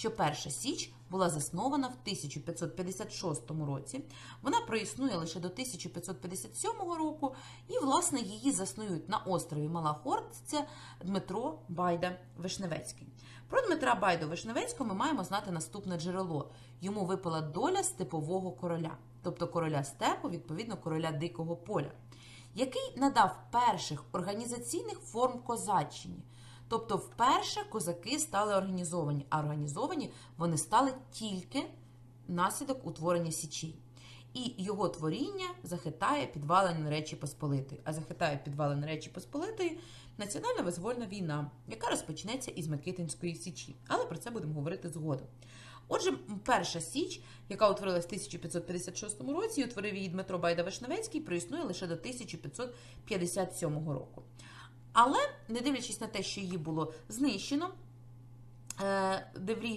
що Перша Січ була заснована в 1556 році. Вона проіснує лише до 1557 року, і, власне, її заснують на острові Мала Хортиця Дмитро Байда Вишневецький. Про Дмитра Байду Вишневецького ми маємо знати наступне джерело. Йому випала доля степового короля, тобто короля степу, відповідно, короля дикого поля, який надав перших організаційних форм козаччині. Тобто, вперше козаки стали організовані, а організовані вони стали тільки внаслідок утворення січі. І його творіння захитає підвалини Речі Посполитої. А захитає підвалини Речі Посполитої національна визвольна війна, яка розпочнеться із Микитинської січі. Але про це будемо говорити згодом. Отже, перша січ, яка утворилась в 1556 році, і утворив її Дмитро Байда Вишневецький, проіснує лише до 1557 року. Але, не дивлячись на те, що її було знищено, е, Деврій